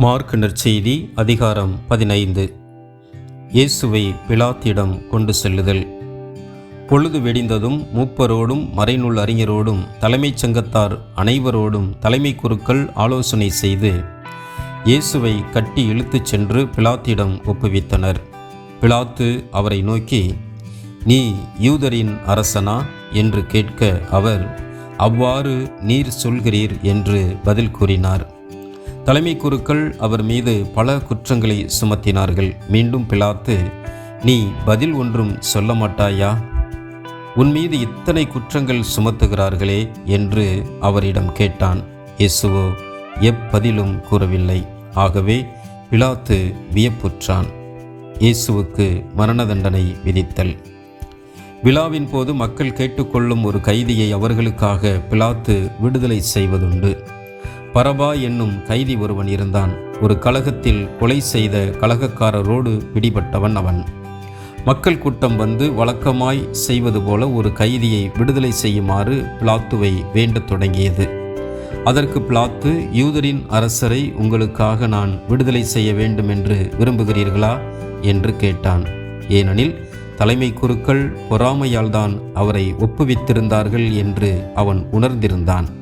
Mark நற்செய்தி அதிகாரம் பதினைந்து. இயேசுவை பிலாத்திடம் கொண்டு செல்லுதல். பொழுது வெடிந்ததும் மூப்பரோடும் மறைநூல் அறிஞரோடும் தலைமைச் சங்கத்தார் அனைவரோடும் தலைமை குருக்கள் ஆலோசனை செய்து இயேசுவை கட்டி இழுத்துச் சென்று பிலாத்திடம் ஒப்புவித்தனர். பிலாத்து அவரை நோக்கி நீ யூதரின் அரசனா? என்று கேட்க அவர் அவ்வாறு நீர் சொல்கிறீர் என்று பதில் கூறினார். தலைமை குருக்கள் அவர் மீது பல குற்றங்களை சுமத்தினார்கள். மீண்டும் பிலாத்து நீ பதில் ஒன்றும் சொல்ல மாட்டாயா? உன் மீது இத்தனை குற்றங்கள் சுமத்துகிறார்களே என்று அவரிடம் கேட்டான். இயேசுவோ எப்பதிலும் கூறவில்லை. ஆகவே பிலாத்து வியப்புற்றான். இயேசுவுக்கு மரண தண்டனை விதித்தல். விழாவின் போது மக்கள் கேட்டுக்கொள்ளும் ஒரு கைதியை அவர்களுக்காக பிலாத்து விடுதலை செய்வதுண்டு. பரபா என்னும் கைதி ஒருவன் இருந்தான். ஒரு கழகத்தில் கொலை செய்த கழகக்காரரோடு பிடிபட்டவன் அவன். மக்கள் கூட்டம் வந்து வழக்கமாய் செய்வது போல ஒரு கைதியை விடுதலை செய்யுமாறு பிளாத்துவை வேண்டத் தொடங்கியது. அதற்கு பிளாத்து யூதரின் அரசரை உங்களுக்காக நான் விடுதலை செய்ய வேண்டும் என்று விரும்புகிறீர்களா? என்று கேட்டான். ஏனெனில் தலைமை குருக்கள் பொறாமையால்தான் அவரை ஒப்புவித்திருந்தார்கள் என்று அவன் உணர்ந்திருந்தான்.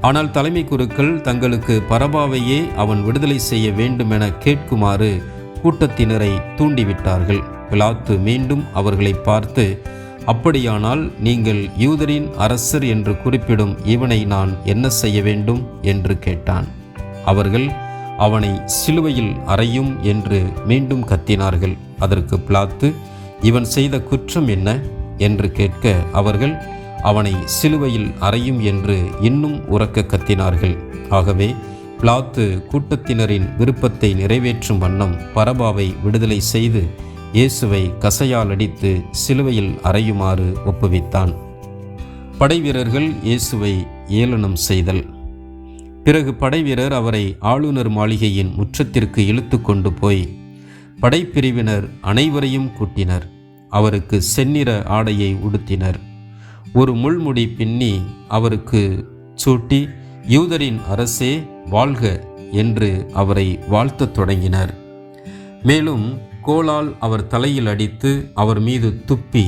ஆனால் தலைமை குருக்கள் தங்களுக்கு பரபாவையே அவன் விடுதலை செய்ய வேண்டுமென கேட்குமாறு கூட்டத்தினரை தூண்டிவிட்டார்கள். பிலாத்து மீண்டும் அவர்களை பார்த்து அப்படியானால் நீங்கள் யூதரின் அரசர் என்று குறிப்பிடும் இவனை நான் என்ன செய்ய வேண்டும்? என்று கேட்டான். அவர்கள் அவனை சிலுவையில் அறையும் என்று மீண்டும் கத்தினார்கள். அதற்கு பிளாத்து இவன் செய்த குற்றம் என்ன? என்று கேட்க அவர்கள் அவனை சிலுவையில் அறையும் என்று இன்னும் உறக்க கத்தினார்கள். ஆகவே பிளாத்து கூட்டத்தினரின் விருப்பத்தை நிறைவேற்றும் வண்ணம் பரபாவை விடுதலை செய்து இயேசுவை கசையால் அடித்து சிலுவையில் அறையுமாறு ஒப்புவித்தான். படைவீரர்கள் இயேசுவை ஏளனம் செய்தல். பிறகு படைவீரர் அவரை ஆளுநர் மாளிகையின் முற்றத்திற்கு இழுத்து கொண்டு போய் படைப்பிரிவினர் அனைவரையும் கூட்டினர். அவருக்கு செந்நிற ஆடையை உடுத்தினர். ஒரு முள்முடி பின்னி அவருக்கு சூட்டி யூதரின் அரசே வாழ்க! என்று அவரை வாழ்த்தத் தொடங்கினர். மேலும் கோலால் அவர் தலையில் அடித்து அவர் மீது துப்பி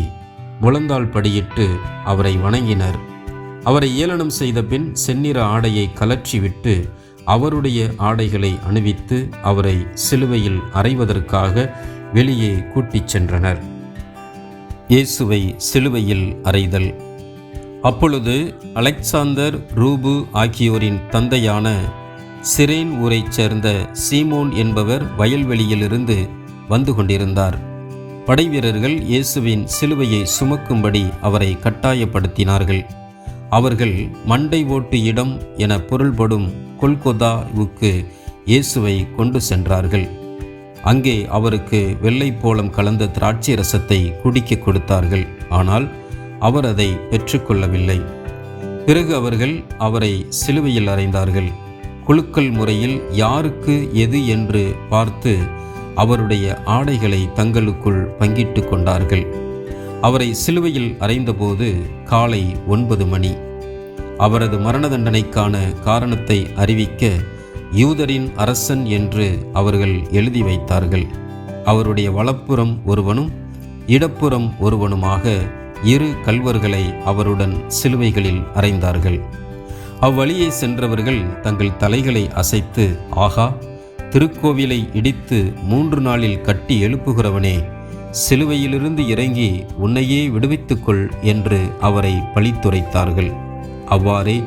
முழந்தாள் படியிட்டு அவரை வணங்கினர். அவரை ஏளனம் செய்த பின் செந்நிற ஆடையை கலற்றிவிட்டு அவருடைய ஆடைகளை அணிவித்து அவரை சிலுவையில் அறைவதற்காக வெளியே கூட்டிச் சென்றனர். இயேசுவை சிலுவையில் அறைதல். அப்பொழுது அலெக்சாந்தர் ரூபு ஆகியோரின் தந்தையான சிரேன் ஊரைச் சேர்ந்த சீமோன் என்பவர் வயல்வெளியிலிருந்து வந்து கொண்டிருந்தார். படைவீரர்கள் இயேசுவின் சிலுவையை சுமக்கும்படி அவரை கட்டாயப்படுத்தினார்கள். அவர்கள் மண்டை ஓட்டு இடம் என பொருள்படும் கொல்கொதாவுக்கு இயேசுவை கொண்டு சென்றார்கள். அங்கே அவருக்கு வெள்ளை போலம் கலந்த திராட்சை ரசத்தை குடிக்க கொடுத்தார்கள். ஆனால் அவர் அதை பெற்றுக்கொள்ளவில்லை. பிறகு அவர்கள் அவரை சிலுவையில் அறைந்தார்கள். குழுக்கள் முறையில் யாருக்கு எது என்று பார்த்து அவருடைய ஆடைகளை தங்களுக்குள் பங்கிட்டு கொண்டார்கள். அவரை சிலுவையில் அறைந்தபோது காலை ஒன்பது மணி. அவரது மரண தண்டனைக்கான காரணத்தை அறிவிக்க யூதரின் அரசன் என்று அவர்கள் எழுதி வைத்தார்கள். அவருடைய வலப்புறம் ஒருவனும் இடப்புறம் ஒருவனுமாக இரு கல்வர்களை அவருடன் சிலுவைகளில் அறைந்தார்கள். அவ்வழியே சென்றவர்கள் தங்கள் தலைகளை அசைத்து ஆகா திருக்கோவிலை இடித்து மூன்று நாளில் கட்டி எழுப்புகிறவனே சிலுவையிலிருந்து இறங்கி உன்னையே விடுவித்துக்கொள் என்று அவரை பழித்துரைத்தார்கள். அவ்வாறே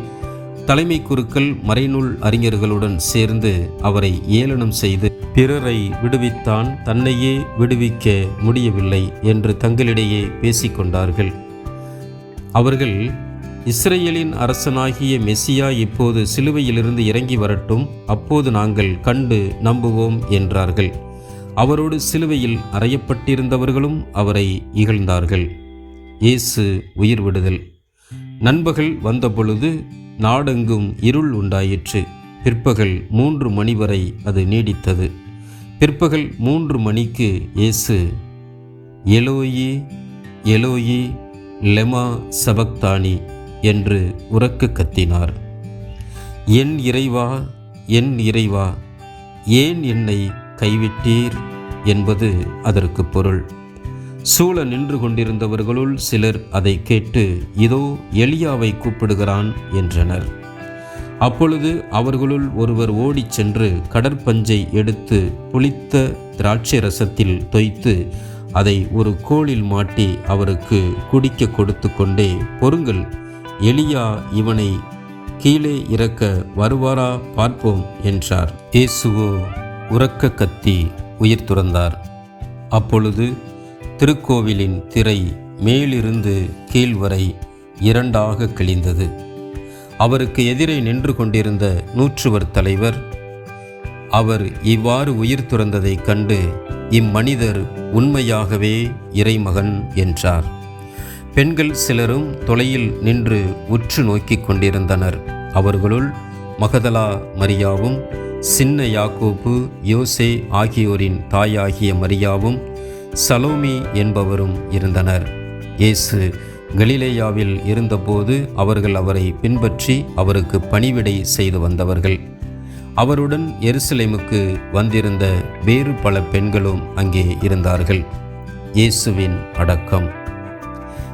தலைமை குருக்கள் மறைநூல் அறிஞர்களுடன் சேர்ந்து அவரை ஏளனம் செய்து பிறரை விடுவித்தான் தன்னையே விடுவிக்க முடியவில்லை என்று தங்களிடையே பேசிக்கொண்டார்கள் அவர்கள் இஸ்ரேலின் அரசனாகிய மெசியா இப்போது சிலுவையிலிருந்து இறங்கி வரட்டும் அப்போது நாங்கள் கண்டு நம்புவோம் என்றார்கள். அவரோடு சிலுவையில் அறையப்பட்டிருந்தவர்களும் அவரை இகழ்ந்தார்கள். இயேசு உயிர் விடுதல். நண்பகல் வந்தபொழுது நாடெங்கும் இருள் உண்டாயிற்று. பிற்பகல் மூன்று மணி வரை அது நீடித்தது. பிற்பகல் மூன்று மணிக்கு இயேசு எலோயி எலோயி லெமா சபக்தானி என்று உறக்க கத்தினார். என் இறைவா என் இறைவா ஏன் என்னை கைவிட்டீர்? என்பது அதற்கு பொருள். சூழ நின்று கொண்டிருந்தவர்களுள் சிலர் அதை கேட்டு இதோ எலியாவை கூப்பிடுகிறான் என்றனர். அப்பொழுது அவர்களுள் ஒருவர் ஓடிச் சென்று கடற்பஞ்சை எடுத்து புளித்த திராட்சை ரசத்தில் தொய்த்து அதை ஒரு கோளில் மாட்டி அவருக்கு குடிக்க கொடுத்து கொண்டே பொறுங்கள் எலியா இவனை கீழே இறக்க வருவாரா பார்ப்போம் என்றார். இயேசுவோ உறக்க கத்தி உயிர் துறந்தார். அப்பொழுது திருக்கோவிலின் திரை மேலிருந்து கீழ் வரை இரண்டாக கிழிந்தது. அவருக்கு எதிரே நின்று கொண்டிருந்த நூற்றுவர் தலைவர் அவர் இவ்வாறு உயிர் துறந்ததைக் கண்டு இம்மனிதர் உண்மையாகவே இறைமகன் என்றார். பெண்கள் சிலரும் தொலையில் நின்று உற்று நோக்கிக் கொண்டிருந்தனர். அவர்களுள் மகதலா மரியாவும் சின்ன யாக்கோபு யோசே ஆகியோரின் தாயாகிய மரியாவும் சலோமி என்பவரும் இருந்தனர். இயேசு கலிலேயாவில் இருந்தபோது அவர்கள் அவரை பின்பற்றி அவருக்கு பணிவிடை செய்து வந்தவர்கள். அவருடன் எருசலேமுக்கு வந்திருந்த வேறு பல பெண்களும் அங்கே இருந்தார்கள். இயேசுவின் அடக்கம்.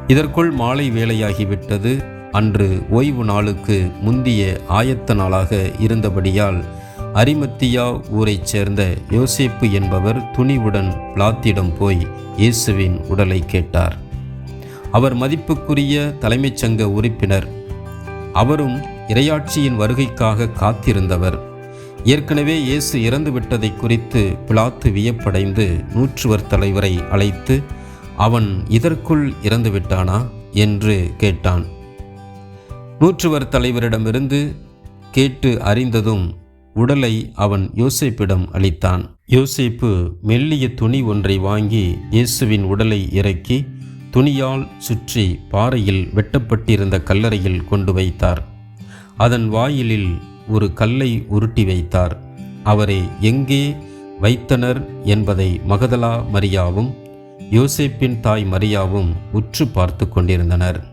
இதற்குள் மாலை வேலையாகிவிட்டது அன்று ஓய்வு நாளுக்கு முந்திய ஆயத்த நாளாக இருந்தபடியால் அரிமத்தியா ஊரைச் சேர்ந்த யோசேப்பு என்பவர் துணிவுடன் பிளாத்திடம் போய் இயேசுவின் உடலை கேட்டார். அவர் மதிப்புக்குரிய தலைமைச் சங்க உறுப்பினர். அவரும் இரையாட்சியின் வருகைக்காக காத்திருந்தவர். ஏற்கனவே இயேசு இறந்துவிட்டதை குறித்து பிளாத்து வியப்படைந்து நூற்றுவர் தலைவரை அழைத்து அவன் இதற்குள் இறந்து விட்டானா என்று கேட்டான். நூற்றுவர் தலைவரிடமிருந்து கேட்டு அறிந்ததும் உடலை அவன் யோசேப்பிடம் அளித்தான். யோசேப்பு மெல்லிய துணி ஒன்றை வாங்கி இயேசுவின் உடலை இறக்கி துணியால் சுற்றி பாறையில் வெட்டப்பட்டிருந்த கல்லறையில் கொண்டு வைத்தார். அதன் வாயிலில் ஒரு கல்லை உருட்டி வைத்தார். அவரை எங்கே வைத்தனர்? என்பதை மகதலா மரியாவும் யோசேப்பின் தாய் மரியாவும் உற்று பார்த்து கொண்டிருந்தனர்.